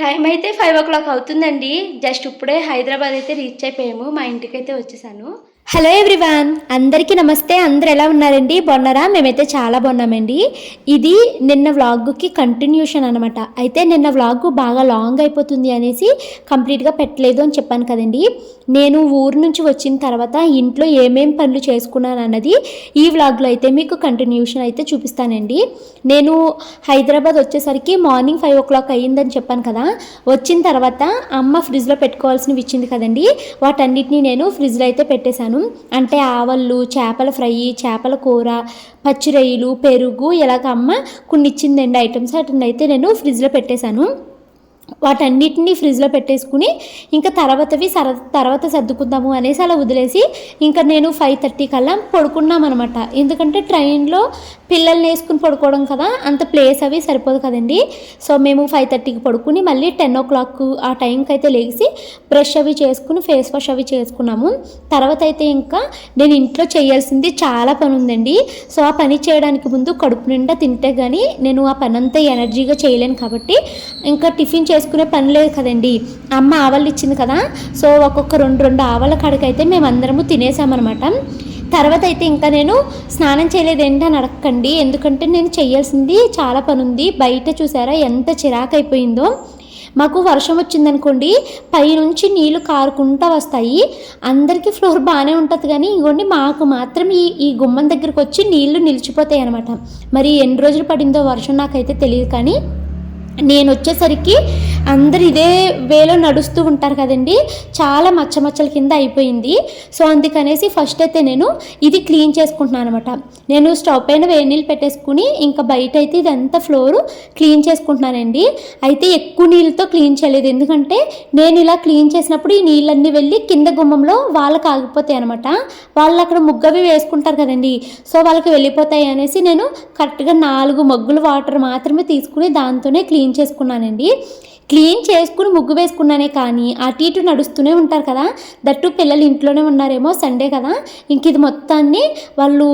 Time అయితే five o'clock అవుతుందండి. Just ఇప్పుడే హైదరాబాద్ అయితే రీచ్ అయిపోయాము. మా ఇంటికైతే వచ్చేసాను. హలో ఎవ్రీవాన్ అందరికీ నమస్తే. అందరు ఎలా ఉన్నారండి? బాగున్నారా? మేమైతే చాలా బాగున్నామండి. ఇది నిన్న వ్లాగ్కి కంటిన్యూషన్ అనమాట అయితే నిన్న వ్లాగ్ బాగా లాంగ్ అయిపోతుంది అనేసి కంప్లీట్గా పెట్టలేదు అని చెప్పాను కదండి. నేను ఊరు నుంచి వచ్చిన తర్వాత ఇంట్లో ఏమేం పనులు చేసుకున్నాను అన్నది ఈ వ్లాగ్లో అయితే మీకు కంటిన్యూషన్ అయితే చూపిస్తానండి. నేను హైదరాబాద్ వచ్చేసరికి మార్నింగ్ ఫైవ్ ఓ క్లాక్ అయ్యిందని చెప్పాను కదా. వచ్చిన తర్వాత అమ్మ ఫ్రిడ్జ్లో పెట్టుకోవాల్సినవి ఇచ్చింది కదండి. వాటన్నిటిని నేను ఫ్రిడ్జ్లో అయితే పెట్టేశాను. అంటే ఆవళ్ళు చేపల ఫ్రై చేపల కూర పచ్చి రొయ్యలు పెరుగు ఇలాగ అమ్మ కొన్ని ఇచ్చిందండి ఐటమ్స్. అటు అయితే నేను ఫ్రిడ్జ్లో పెట్టేశాను. వాటన్నిటిని ఫ్రిడ్జ్లో పెట్టేసుకుని ఇంకా తర్వాతవి సర తర్వాత సర్దుకుందాము అనేసి అలా వదిలేసి ఇంకా నేను ఫైవ్ థర్టీ కల్లా పడుకున్నాం అనమాట ఎందుకంటే ట్రైన్లో పిల్లల్ని వేసుకుని పడుకోవడం కదా అంత ప్లేస్ అవి సరిపోదు కదండి. సో మేము ఫైవ్ థర్టీకి పడుకుని మళ్ళీ టెన్ ఓ క్లాక్ ఆ టైంకి అయితే లేచి బ్రష్ అవి చేసుకుని ఫేస్ వాష్ అవి చేసుకున్నాము. తర్వాత అయితే ఇంకా నేను ఇంట్లో చేయాల్సింది చాలా పని ఉందండి సో ఆ పని చేయడానికి ముందు కడుపు నిండా తింటే కానీ నేను ఆ పని అంతా ఎనర్జీగా చేయలేను కాబట్టి ఇంకా టిఫిన్ చేసుకునే పని లేదు కదండి. అమ్మ ఆవలు ఇచ్చింది కదా సో ఒక్కొక్క రెండు రెండు ఆవల కడకైతే మేమందరము తినేసామన్నమాట. తర్వాత అయితే ఇంకా నేను స్నానం చేయలేదు ఏంటి అని అడగండి ఎందుకంటే నేను చేయాల్సింది చాలా పని ఉంది బయట చూసారా ఎంత చిరాకు అయిపోయిందో మాకు వర్షం వచ్చిందనుకోండి పైనుంచి నీళ్ళు కారుకుంటా వస్తాయి. అందరికీ ఫ్లోర్ బాగానే ఉంటుంది కానీ ఇగోండి మాకు మాత్రం ఈ ఈ గుమ్మం దగ్గరకు వచ్చి నీళ్ళు నిలిచిపోతాయి అనమాట మరి ఎన్ని రోజులు పడిందో వర్షం నాకైతే తెలియదు కానీ నేను వచ్చేసరికి అందరు ఇదే వేలో నడుస్తూ ఉంటారు కదండి. చాలా మచ్చ మచ్చల కింద అయిపోయింది. సో అందుకనేసి ఫస్ట్ అయితే నేను ఇది క్లీన్ చేసుకుంటున్నాను అనమాట నేను స్టవ్ పైన వేడి నీళ్ళు పెట్టేసుకుని ఇంకా బయట అయితే ఇదంతా ఫ్లోరు క్లీన్ చేసుకుంటున్నానండి. అయితే ఎక్కువ నీళ్ళతో క్లీన్ చేయలేదు. ఎందుకంటే నేను ఇలా క్లీన్ చేసినప్పుడు ఈ నీళ్ళన్నీ వెళ్ళి కింద గుమ్మంలో వాళ్ళకి ఆగిపోతాయి అనమాట వాళ్ళు అక్కడ ముగ్గవి వేసుకుంటారు కదండి. సో వాళ్ళకి వెళ్ళిపోతాయి అనేసి నేను కరెక్ట్గా నాలుగు మగ్గులు వాటర్ మాత్రమే తీసుకుని దాంతోనే క్లీన్ క్లీన్ చేసుకున్నానండి. క్లీన్ చేసుకుని ముగ్గు వేసుకున్నానే కానీ అటు ఇటు నడుస్తూనే ఉంటారు కదా. దట్టు పిల్లలు ఇంట్లోనే ఉన్నారేమో సండే కదా. ఇంక ఇది మొత్తాన్ని వాళ్ళు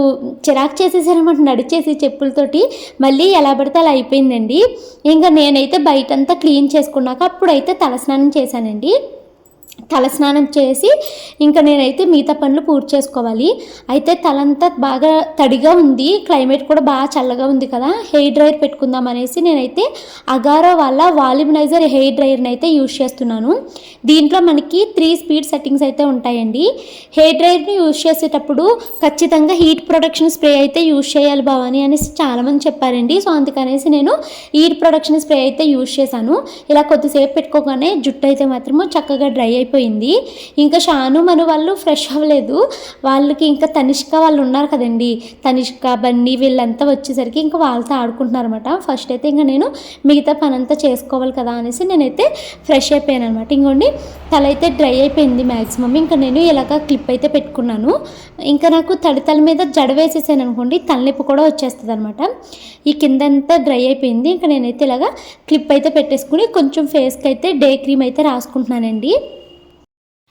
చిరాకు చేసేసారనమాట నడిచేసి చెప్పులతోటి మళ్ళీ ఎలా పడితే అలా అయిపోయిందండి. ఇంకా నేనైతే బయటంతా క్లీన్ చేసుకున్నాక అప్పుడైతే తలస్నానం చేశానండి. తలస్నానం చేసి ఇంకా నేనైతే మిగతా పనులు పూర్తి చేసుకోవాలి. అయితే తలంతా బాగా తడిగా ఉంది. క్లైమేట్ కూడా బాగా చల్లగా ఉంది కదా. హెయిర్ డ్రైయర్ పెట్టుకుందాం అనేసి నేనైతే అగారో వాళ్ళ వాల్యూమినైజర్ హెయిర్ డ్రైయర్ని అయితే యూజ్ చేస్తున్నాను. దీంట్లో మనకి త్రీ స్పీడ్ సెట్టింగ్స్ అయితే ఉంటాయండి. హెయిర్ డ్రైయర్ని యూజ్ చేసేటప్పుడు ఖచ్చితంగా హీట్ ప్రొడక్షన్ స్ప్రే అయితే యూజ్ చేయాలి భవాని అనేసి చాలామంది చెప్పారండి. సో అందుకనేసి నేను హీట్ ప్రొడక్షన్ స్ప్రే అయితే యూజ్ చేశాను. ఇలా కొద్దిసేపు పెట్టుకోగానే జుట్టు అయితే మాత్రము చక్కగా డ్రై అయిపోయింది ఇంకా షాను మన వాళ్ళు ఫ్రెష్ అవ్వలేదు. వాళ్ళకి ఇంకా తనిష్క వాళ్ళు ఉన్నారు కదండి. తనిష్క బన్నీ వీళ్ళంతా వచ్చేసరికి ఇంకా వాళ్ళతో ఆడుకుంటున్నారు అనమాట ఫస్ట్ అయితే ఇంకా నేను మిగతా పని అంతా చేసుకోవాలి కదా అనేసి నేనైతే ఫ్రెష్ అయిపోయాను అనమాట ఇంకోండి తల అయితే డ్రై అయిపోయింది మ్యాక్సిమం ఇంకా నేను ఇలాగ క్లిప్ అయితే పెట్టుకున్నాను. ఇంకా నాకు తడి తల మీద జడ వేసేసాను అనుకోండి తలనొప్పి కూడా వచ్చేస్తుంది అనమాట ఈ కిందంతా డ్రై అయిపోయింది. ఇంకా నేనైతే ఇలాగ క్లిప్ అయితే పెట్టేసుకుని కొంచెం ఫేస్కి అయితే డే క్రీమ్ అయితే రాసుకుంటున్నానండి.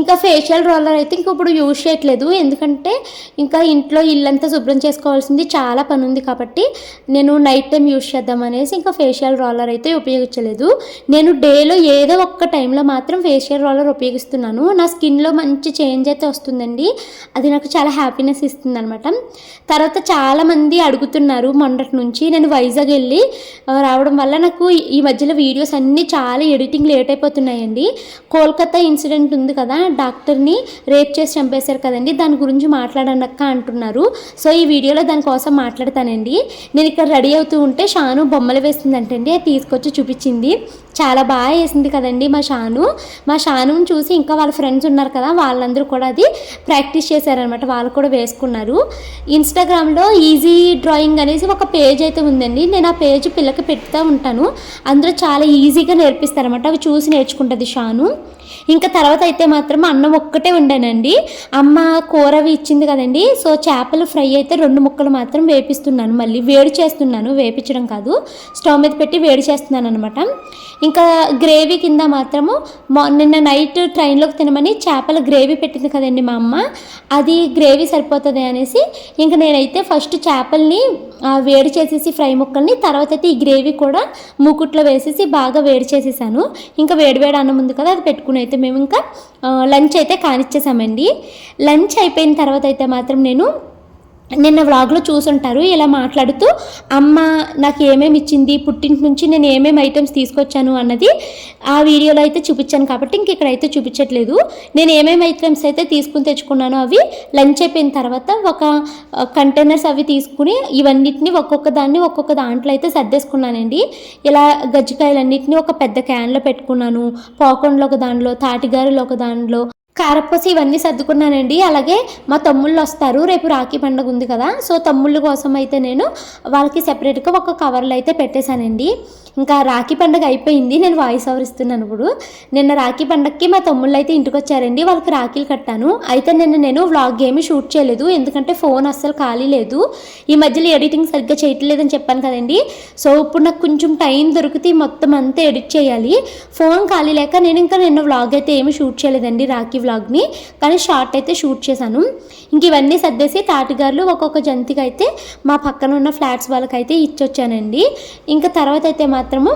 ఇంకా ఫేషియల్ రోలర్ అయితే ఇంక ఇప్పుడు యూజ్ చేయట్లేదు. ఎందుకంటే ఇంకా ఇంట్లో ఇల్లంతా శుభ్రం చేసుకోవాల్సింది చాలా పని ఉంది కాబట్టి నేను నైట్ టైం యూజ్ చేద్దాం అనేసి ఇంకా ఫేషియల్ రోలర్ అయితే ఉపయోగించలేదు. నేను డేలో ఏదో ఒక్క టైంలో మాత్రం ఫేషియల్ రోలర్ ఉపయోగిస్తున్నాను. నా స్కిన్లో మంచి చేంజ్ అయితే వస్తుందండి. అది నాకు చాలా హ్యాపీనెస్ ఇస్తుంది అనమాట తర్వాత చాలామంది అడుగుతున్నారు మొన్నటి నుంచి. నేను వైజాగ్ వెళ్ళి రావడం వల్ల నాకు ఈ మధ్యలో వీడియోస్ అన్నీ చాలా ఎడిటింగ్ లేట్ అయిపోతున్నాయండి. కోల్కతా ఇన్సిడెంట్ ఉంది కదా డాక్టర్ని రేప్ చేసి చంపేశారు కదండి దాని గురించి మాట్లాడనక్క అంటున్నారు. సో ఈ వీడియోలో దానికోసం మాట్లాడతానండి. నేను ఇక్కడ రెడీ అవుతూ ఉంటే షాను బొమ్మలు వేసిందంటండి అది తీసుకొచ్చి చూపించింది. చాలా బాగా వేసింది కదండి మా షాను. మా షానుని చూసి ఇంకా వాళ్ళ ఫ్రెండ్స్ ఉన్నారు కదా వాళ్ళందరూ కూడా అది ప్రాక్టీస్ చేశారనమాట వాళ్ళు కూడా వేసుకున్నారు. ఇన్స్టాగ్రామ్లో ఈజీ డ్రాయింగ్ అనేసి ఒక పేజ్ అయితే ఉందండి. నేను ఆ పేజ్ పిల్లకి పెడుతూ ఉంటాను. అందులో చాలా ఈజీగా నేర్పిస్తారనమాట అవి చూసి నేర్చుకుంటుంది షాను. ఇంకా తర్వాత అయితే మాత్రం అన్నం ఒక్కటే వండానండి. అమ్మ కూరవి ఇచ్చింది కదండి. సో చేపలు ఫ్రై అయితే రెండు ముక్కలు మాత్రం వేపిస్తున్నాను. మళ్ళీ వేడి చేస్తున్నాను. వేపించడం కాదు. స్టవ్ మీద పెట్టి వేడి చేస్తున్నాను అనమాట ఇంకా గ్రేవీ కింద మాత్రము నిన్న నైట్ ట్రైన్లోకి తినమని చేపల గ్రేవీ పెట్టింది కదండి మా అమ్మ. అది గ్రేవీ సరిపోతుంది అనేసి ఇంకా నేనైతే ఫస్ట్ చేపల్ని వేడి చేసేసి ఫ్రై ముక్కల్ని తర్వాత అయితే ఈ గ్రేవీ కూడా మూకుట్లో వేసేసి బాగా వేడి చేసేసాను. ఇంకా వేడివేడి అన్నం ఉంది కదా అది పెట్టుకుని అయితే మేము ఇంకా లంచ్ అయితే కానిచ్చేసామండి. లంచ్ అయిపోయిన తర్వాత అయితే మాత్రం నేను నిన్న వ్లాగ్లో చూసుంటారు. ఇలా మాట్లాడుతూ అమ్మ నాకు ఏమేమి ఇచ్చింది? పుట్టింటి నుంచి నేను ఏమేమి ఐటమ్స్ తీసుకొచ్చాను? అన్నది ఆ వీడియోలో అయితే చూపించాను కాబట్టి ఇంక ఇక్కడైతే చూపించట్లేదు. నేను ఏమేమి ఐటమ్స్ అయితే తీసుకుని తెచ్చుకున్నానో అవి లంచ్ అయిపోయిన తర్వాత ఒక కంటైనర్స్ అవి తీసుకుని ఇవన్నిటిని ఒక్కొక్క దాన్ని ఒక్కొక్క దాంట్లో అయితే సర్దేసుకున్నానండి. ఇలా గజ్జికాయలన్నిటిని ఒక పెద్ద క్యాన్లో పెట్టుకున్నాను. పాకొండలో ఒక దానిలో తాటిగారులు ఒక దానిలో. కారపూస ఇవన్నీ సర్దుకున్నానండి. అలాగే మా తమ్ముళ్ళు వస్తారు. రేపు రాఖీ పండుగ ఉంది కదా. సో తమ్ముళ్ళ కోసం అయితే నేను వాళ్ళకి సెపరేట్గా ఒక కవర్లో అయితే పెట్టేశానండి. ఇంకా రాఖీ పండుగ అయిపోయింది. నేను వాయిస్ ఓవర్ ఇస్తున్నాను ఇప్పుడు. నిన్న రాఖీ పండగకి మా తమ్ముళ్ళు అయితే ఇంటికి వచ్చారండి. వాళ్ళకి రాఖీలు కట్టాను. అయితే నిన్న నేను వ్లాగ్ ఏమీ షూట్ చేయలేదు. ఎందుకంటే ఫోన్ అస్సలు ఖాళీ లేదు. ఈ మధ్యలో ఎడిటింగ్ సరిగ్గా చేయట్లేదని చెప్పాను కదండి. సో ఇప్పుడు నాకు కొంచెం టైం దొరికితే మొత్తం అంతా ఎడిట్ చేయాలి. ఫోన్ ఖాళీ లేక నేను ఇంకా నిన్న వ్లాగ్ అయితే ఏమీ షూట్ చేయలేదండి రాఖీ వ్లాగ్ని కానీ షార్ట్ అయితే షూట్ చేశాను. ఇంక ఇవన్నీ సర్దేసి తాటిగారులు ఒక్కొక్క జంతికి అయితే మా పక్కన ఉన్న ఫ్లాట్స్ వాళ్ళకైతే ఇచ్చొచ్చానండి. ఇంకా తర్వాత అయితే మాత్రము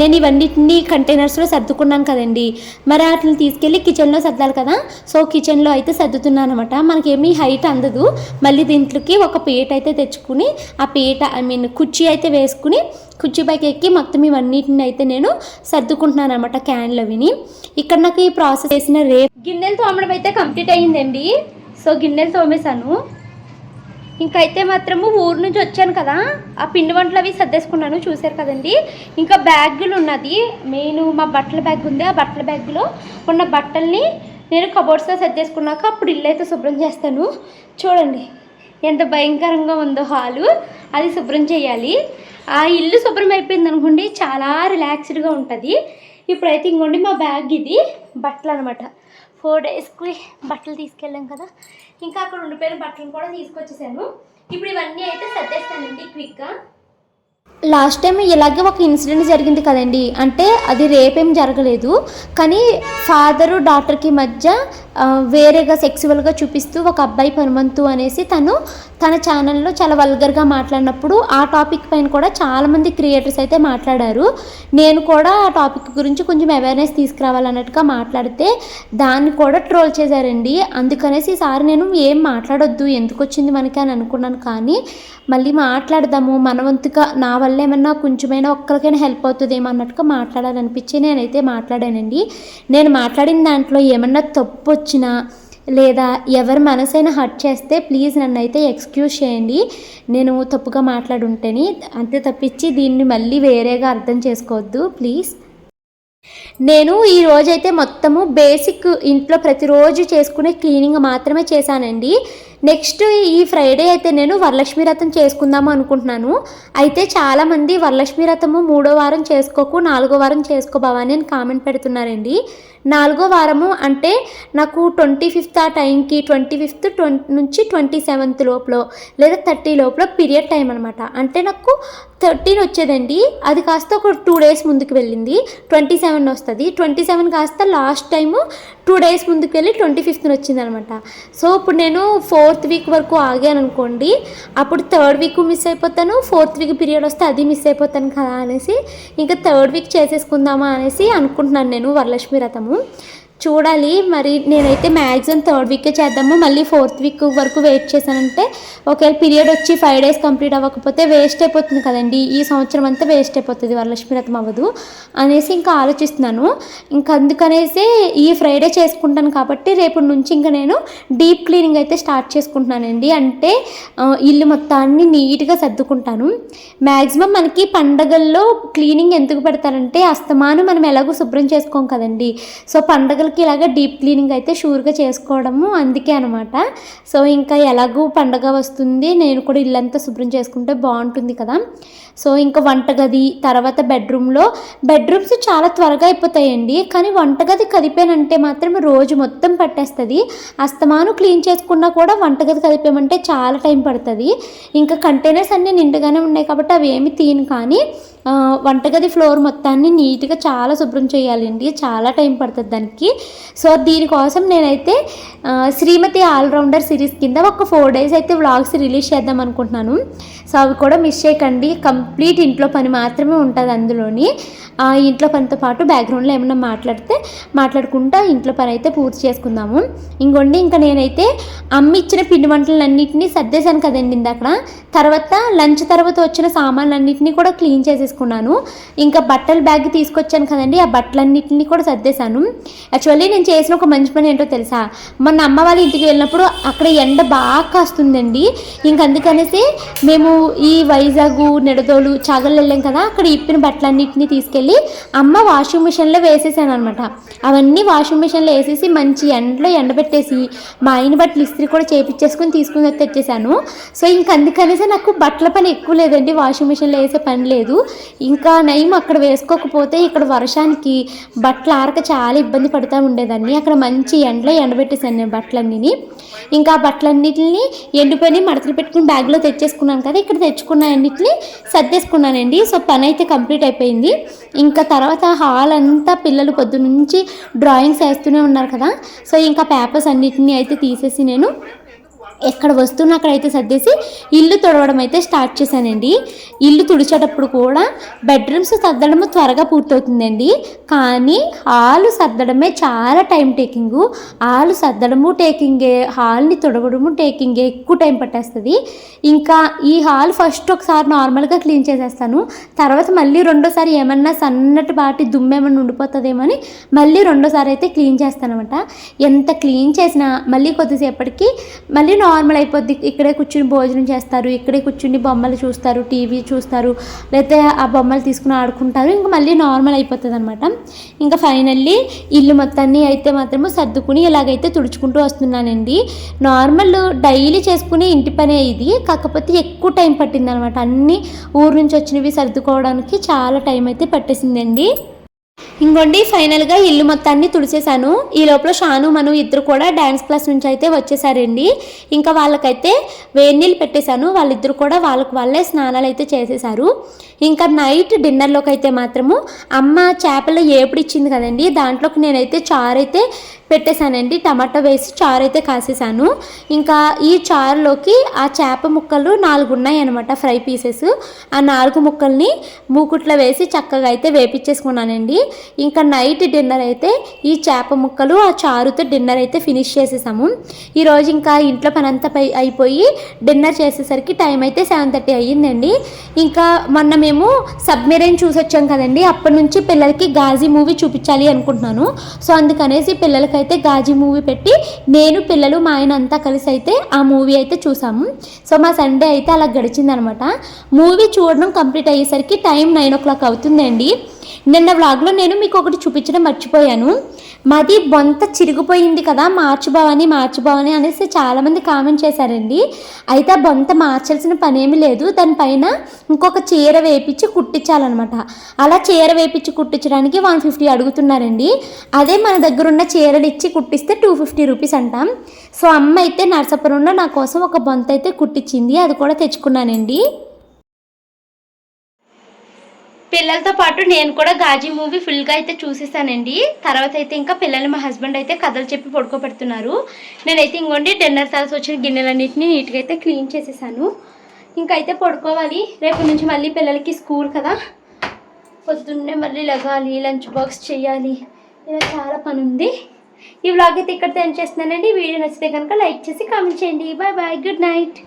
నేను ఇవన్నిటిని కంటైనర్స్లో సర్దుకున్నాను కదండి. మరి వాటిని తీసుకెళ్ళి కిచెన్లో సర్దాలి కదా. సో కిచెన్లో అయితే సర్దుతున్నాను అనమాట మనకేమీ హైట్ అందదు. మళ్ళీ దీంట్లోకి ఒక పీట అయితే తెచ్చుకుని ఆ పీట ఐ మీన్ కుర్చీ అయితే వేసుకుని కుర్చీ పైకి ఎక్కి మొత్తం ఇవన్నిటిని అయితే నేను సర్దుకుంటున్నాను అనమాట క్యాన్లు అవిని. ఇక్కడ నాకు ఈ ప్రాసెస్ చేసిన రేపు గిన్నెలు తోమడం అయితే కంప్లీట్ అయ్యిందండి. సో గిన్నెలు తోమేశాను. ఇంకైతే మాత్రము ఊరు నుంచి వచ్చాను కదా ఆ పిండి వంటలు అవి సర్దేసుకున్నాను చూశారు కదండి. ఇంకా బ్యాగులు ఉన్నది. మెయిన్ మా బట్టల బ్యాగ్ ఉంది. ఆ బట్టల బ్యాగ్లో ఉన్న బట్టల్ని నేను కబోర్డ్స్లో సర్దేసుకున్నాక అప్పుడు ఇల్లు అయితే శుభ్రం చేస్తాను. చూడండి ఎంత భయంకరంగా ఉందో హాలు. అది శుభ్రం చేయాలి. ఆ ఇల్లు శుభ్రం అయిపోయింది అనుకోండి చాలా రిలాక్స్డ్గా ఉంటుంది. ఇప్పుడైతే ఇంకోండి మా బ్యాగ్ ఇది బట్టలు అనమాట ఫోర్ డేస్కి బట్టలు తీసుకెళ్ళాం కదా. ఇంకా అక్కడ ఉండిపోయిన బట్టలు కూడా తీసుకొచ్చేసాను. ఇప్పుడు ఇవన్నీ అయితే సర్దేస్తానండి క్విక్గా లాస్ట్ టైం ఇలాగే ఒక ఇన్సిడెంట్ జరిగింది కదండి. అంటే అది రేపేం జరగలేదు. కానీ ఫాదరు డాక్టర్కి మధ్య వేరేగా సెక్సువల్గా చూపిస్తూ ఒక అబ్బాయి పనుమంతు అనేసి తను తన ఛానల్లో చాలా వల్గర్గా మాట్లాడినప్పుడు ఆ టాపిక్ పైన కూడా చాలామంది క్రియేటర్స్ అయితే మాట్లాడారు. నేను కూడా ఆ టాపిక్ గురించి కొంచెం అవేర్నెస్ తీసుకురావాలన్నట్టుగా మాట్లాడితే దాన్ని కూడా ట్రోల్ చేశారండి. అందుకనేసి ఈసారి నేను ఏం మాట్లాడొద్దు ఎందుకు వచ్చింది మనకి అని అనుకున్నాను కానీ మళ్ళీ మాట్లాడదాము మనవంతుగా నా వల్ల ఏమన్నా కొంచెమైనా ఒక్కరికైనా హెల్ప్ అవుతుందేమో అన్నట్టుగా మాట్లాడాలనిపించి నేనైతే మాట్లాడానండి. నేను మాట్లాడిన దాంట్లో ఏమన్నా తప్పు వచ్చినా లేదా ఎవరి మనసైనా హర్ట్ చేస్తే ప్లీజ్ నన్ను అయితే ఎక్స్క్యూజ్ చేయండి. నేను తప్పుగా మాట్లాడుంటేని అంతే తప్పించి దీన్ని మళ్ళీ వేరేగా అర్థం చేసుకోవద్దు. ప్లీజ్. నేను ఈ రోజైతే మొత్తము బేసిక్ ఇంట్లో ప్రతిరోజు చేసుకునే క్లీనింగ్ మాత్రమే చేశానండి. నెక్స్ట్ ఈ ఫ్రైడే అయితే నేను వరలక్ష్మి రథం చేసుకుందాము అనుకుంటున్నాను. అయితే చాలామంది వరలక్ష్మి రథము మూడో వారం చేసుకోకు నాలుగో వారం చేసుకో భవాని అని కామెంట్ పెడుతున్నారండి. నాలుగో వారము అంటే నాకు ట్వంటీ ఫిఫ్త్ ఆ టైంకి ట్వంటీ ఫిఫ్త్ ట్వంటీ నుంచి ట్వంటీ సెవెంత్ లోపల లేదా థర్టీ లోపల పీరియడ్ టైం అనమాట అంటే నాకు థర్టీన్ వచ్చేదండి. అది కాస్త ఒక టూ డేస్ ముందుకు వెళ్ళింది. ట్వంటీ సెవెన్ వస్తుంది. ట్వంటీ సెవెన్ కాస్త లాస్ట్ టైము టూ డేస్ ముందుకు వెళ్ళి ట్వంటీ ఫిఫ్త్న వచ్చింది అనమాట సో ఇప్పుడు నేను ఫోర్త్ వీక్ వరకు ఆగాను అనుకోండి అప్పుడు థర్డ్ వీక్ మిస్ అయిపోతాను ఫోర్త్ వీక్ పీరియడ్ వస్తే అది మిస్ అయిపోతాను కదా అనేసి ఇంకా థర్డ్ వీక్ చేసేసుకుందామా అనేసి అనుకుంటున్నాను నేను వరలక్ష్మి రథము. చూడాలి. మరి నేనైతే మ్యాక్సిమం థర్డ్ వీకే చేద్దాము. మళ్ళీ ఫోర్త్ వీక్ వరకు వెయిట్ చేశానంటే ఒకవేళ పీరియడ్ వచ్చి ఫైవ్ డేస్ కంప్లీట్ అవ్వకపోతే వేస్ట్ అయిపోతుంది కదండి. ఈ సంవత్సరం అంతా వేస్ట్ అయిపోతుంది. వరలక్ష్మి రథం అవ్వదు అనేసి ఇంకా ఆలోచిస్తున్నాను. ఇంకా అందుకనేసి ఈ ఫ్రైడే చేసుకుంటాను కాబట్టి రేపు నుంచి ఇంకా నేను డీప్ క్లీనింగ్ అయితే స్టార్ట్ చేసుకుంటున్నానండి. అంటే ఇల్లు మొత్తాన్ని నీట్గా సర్దుకుంటాను. మ్యాక్సిమం మనకి పండగల్లో క్లీనింగ్ ఎందుకు పెడతారంటే అస్తమానం మనం ఎలాగో శుభ్రం చేసుకోం కదండి. సో లోపలికి ఇలాగ డీప్ క్లీనింగ్ అయితే షూర్గా చేసుకోవడము అందుకే అనమాట సో ఇంకా ఎలాగూ పండగ వస్తుంది నేను కూడా ఇల్లంతా శుభ్రం చేసుకుంటే బాగుంటుంది కదా. సో ఇంకా వంటగది తర్వాత బెడ్రూమ్లో. బెడ్రూమ్స్ చాలా త్వరగా అయిపోతాయండి కానీ వంటగది కదిపానంటే మాత్రం రోజు మొత్తం పట్టేస్తుంది. అస్తమాను క్లీన్ చేసుకున్నా కూడా వంటగది కదిపామంటే చాలా టైం పడుతుంది. ఇంకా కంటైనర్స్ అన్నీ నిండుగానే ఉన్నాయి కాబట్టి అవి ఏమి తీను కానీ వంటగది ఫ్లోర్ మొత్తాన్ని నీట్గా చాలా శుభ్రం చేయాలండి చాలా టైం పడుతుంది దానికి. సో దీనికోసం నేనైతే శ్రీమతి ఆల్రౌండర్ సిరీస్ కింద ఒక ఫోర్ డేస్ అయితే వ్లాగ్స్ రిలీజ్ చేద్దాం అనుకుంటున్నాను. సో అవి కూడా మిస్ చేయకండి కంప్లీట్ ఇంట్లో పని మాత్రమే ఉంటుంది అందులోని. ఆ ఇంట్లో పనితో పాటు బ్యాక్గ్రౌండ్లో ఏమన్నా మాట్లాడితే మాట్లాడుకుంటా ఇంట్లో పని అయితే పూర్తి చేసుకుందాము. ఇంకోండి ఇంకా నేనైతే అమ్మ ఇచ్చిన పిండి వంటలన్నింటినీ సర్దేశాను కదండి అక్కడ తర్వాత లంచ్ తర్వాత వచ్చిన సామాన్లన్నింటినీ కూడా క్లీన్ చేసేసుకున్నాను. ఇంకా బట్టల బ్యాగ్ తీసుకొచ్చాను కదండి ఆ బట్టలన్నింటినీ కూడా సర్దేశాను. యాక్చువల్లీ నేను చేసిన ఒక మంచి పని ఏంటో తెలుసా? మొన్న అమ్మ వాళ్ళ ఇంటికి వెళ్ళినప్పుడు అక్కడ ఎండ బాగా కాస్తుందండి. ఇంక అందుకనేసి మేము ఈ వైజాగ్ నిడదోలు చాగలు వెళ్ళాం కదా అక్కడ ఇప్పిన బట్టలన్నింటినీ తీసుకెళ్ళి అమ్మ వాషింగ్ మిషన్లో వేసేసాను అనమాట అవన్నీ వాషింగ్ మిషన్లో వేసేసి మంచి ఎండలో ఎండబెట్టేసి మా ఆయన బట్టలు ఇస్త్రీ కూడా చేపించేసుకుని తీసుకుని తెచ్చేసాను. సో ఇంక అందుకనేసి నాకు బట్టల పని ఎక్కువ లేదండి వాషింగ్ మిషన్లో వేసే పని లేదు. ఇంకా నయం అక్కడ వేసుకోకపోతే ఇక్కడ వర్షానికి బట్టలు ఆరక చాలా ఇబ్బంది పడుతూ ఉండేదాన్ని. అక్కడ మంచి ఎండలో ఎండబెట్టేసాను నేను బట్టలన్నీ ఇంకా బట్టలన్నిటిని ఎండిపోయి మడతలు పెట్టుకుని బ్యాగ్లో తెచ్చేసుకున్నాను కదా ఇక్కడ తెచ్చుకున్న అన్నింటిని సర్దేసుకున్నానండి. సో పని అయితే కంప్లీట్ అయిపోయింది. ఇంకా తర్వాత హాల్ అంతా పిల్లలు పొద్దు నుంచి డ్రాయింగ్స్ వేస్తూనే ఉన్నారు కదా. సో ఇంకా పేపర్స్ అన్నిటిని అయితే తీసేసి నేను ఎక్కడ వస్తువుని అక్కడైతే సర్దేసి ఇల్లు తుడవడం అయితే స్టార్ట్ చేశానండి. ఇల్లు తుడిచేటప్పుడు కూడా బెడ్రూమ్స్ సర్దడము త్వరగా పూర్తవుతుందండి. కానీ హాలు సర్దడమే చాలా టైం టేకింగ్. హాలు సర్దడము టేకింగే హాల్ని తుడవడము టేకింగే ఎక్కువ టైం పట్టేస్తుంది. ఇంకా ఈ హాల్ ఫస్ట్ ఒకసారి నార్మల్గా క్లీన్ చేసేస్తాను. తర్వాత మళ్ళీ రెండోసారి ఏమన్నా సన్నటి బాటి దుమ్ము ఉండిపోతుందేమని ఉండిపోతుందేమో అని మళ్ళీ రెండోసారి అయితే క్లీన్ చేస్తాను అనమాట ఎంత క్లీన్ చేసినా మళ్ళీ కొద్దిసేపటికి మళ్ళీ నార్మల్ అయిపోద్ది. ఇక్కడే కూర్చుని భోజనం చేస్తారు ఇక్కడే కూర్చుని బొమ్మలు చూస్తారు టీవీ చూస్తారు లేకపోతే ఆ బొమ్మలు తీసుకుని ఆడుకుంటారు ఇంకా మళ్ళీ నార్మల్ అయిపోతుంది అనమాట ఇంకా ఫైనల్లీ ఇల్లు మొత్తాన్ని అయితే మాత్రము సర్దుకుని ఇలాగైతే తుడుచుకుంటూ వస్తున్నానండి. నార్మల్ డైలీ చేసుకునే ఇంటి పనే ఇది. కాకపోతే ఎక్కువ టైం పట్టింది అనమాట అన్ని ఊరు నుంచి వచ్చినవి సర్దుకోవడానికి చాలా టైం అయితే పట్టేసిందండి. ఇంకోండి ఫైనల్గా ఇల్లు మొత్తాన్ని తుడిచేశాను. ఈ లోపల షాను మను ఇద్దరు కూడా డ్యాన్స్ క్లాస్ నుంచి అయితే వచ్చేసారండి. ఇంకా వాళ్ళకైతే వేడి నీళ్ళు పెట్టేశాను. వాళ్ళిద్దరు కూడా వాళ్ళకి వాళ్ళే స్నానాలు అయితే చేసేసారు ఇంకా నైట్ డిన్నర్లోకి అయితే మాత్రము అమ్మ చేపలు ఏపుడు ఇచ్చింది కదండి. దాంట్లోకి నేనైతే చారు అయితే పెట్టేశానండి. టమాటా వేసి చారు అయితే కాసేసాను. ఇంకా ఈ చారులోకి ఆ చేప ముక్కలు నాలుగు ఉన్నాయి అనమాట ఫ్రై పీసెస్. ఆ నాలుగు ముక్కల్ని మూకుట్లో వేసి చక్కగా అయితే వేపించేసుకున్నానండి ఇంకా నైట్ డిన్నర్ అయితే ఈ చేప ముక్కలు ఆ చారుతో డిన్నర్ అయితే ఫినిష్ చేసేసాము. ఈరోజు ఇంకా ఇంట్లో పని అంతా పై అయిపోయి డిన్నర్ చేసేసరికి టైం అయితే సెవెన్ థర్టీ అయ్యిందండి. ఇంకా మొన్న మేము సబ్మెరైన్ చూసొచ్చాం కదండి. అప్పటి నుంచి పిల్లలకి గాజీ మూవీ చూపించాలి అనుకుంటున్నాను. సో అందుకనేసి పిల్లలకి అయితే గాజీ మూవీ పెట్టి నేను పిల్లలు మా ఆయన అంతా కలిసి అయితే ఆ మూవీ అయితే చూసాము. సో మా సండే అయితే అలా గడిచిందనమాట. మూవీ చూడడం కంప్లీట్ అయ్యేసరికి టైం నైన్ ఓ క్లాక్ అవుతుందండి. నిన్న వ్లాగ్లో నేను మీకు ఒకటి చూపించడం మర్చిపోయాను. మాది బొంత చిరిగిపోయింది కదా మార్చుబావని మార్చుబావని అనేసి చాలామంది కామెంట్ చేశారండి. అయితే ఆ బొంత మార్చాల్సిన పనేమీ లేదు. దానిపైన ఇంకొక చీర వేపించి కుట్టించాలన్నమాట. అలా చీర వేపించి కుట్టించడానికి వన్ ఫిఫ్టీ అడుగుతున్నారండి. అదే మన దగ్గర ఉన్న చీరలు ఇచ్చి కుట్టిస్తే టూ ఫిఫ్టీ రూపీస్ అంటాం. సో అమ్మ అయితే నరసాపురంలో నా కోసం ఒక బొంత అయితే కుట్టించింది. అది కూడా తెచ్చుకున్నానండి. పిల్లలతో పాటు నేను కూడా గాజీ మూవీ ఫుల్గా అయితే చూసేసానండి. తర్వాత అయితే ఇంకా పిల్లలు మా హస్బెండ్ అయితే కథలు చెప్పి పడుకోబెడుతున్నారు. నేనైతే ఇంకోండి డిన్నర్ తర్వాత వచ్చిన గిన్నెలన్నింటినీ నీట్గా అయితే క్లీన్ చేసేసాను. ఇంకైతే అయితే పడుకోవాలి. రేపు నుంచి మళ్ళీ పిల్లలకి స్కూల్ కదా. పొద్దున్నే మళ్ళీ లగాలి లంచ్ బాక్స్ చేయాలి. ఇలా చాలా పని ఉంది ఈ వ్లాగ్ అయితే ఇక్కడ ఎండ్ చేస్తున్నానండి. వీడియో నచ్చితే కనుక లైక్ చేసి కామెంట్ చేయండి. Bye bye. Good night.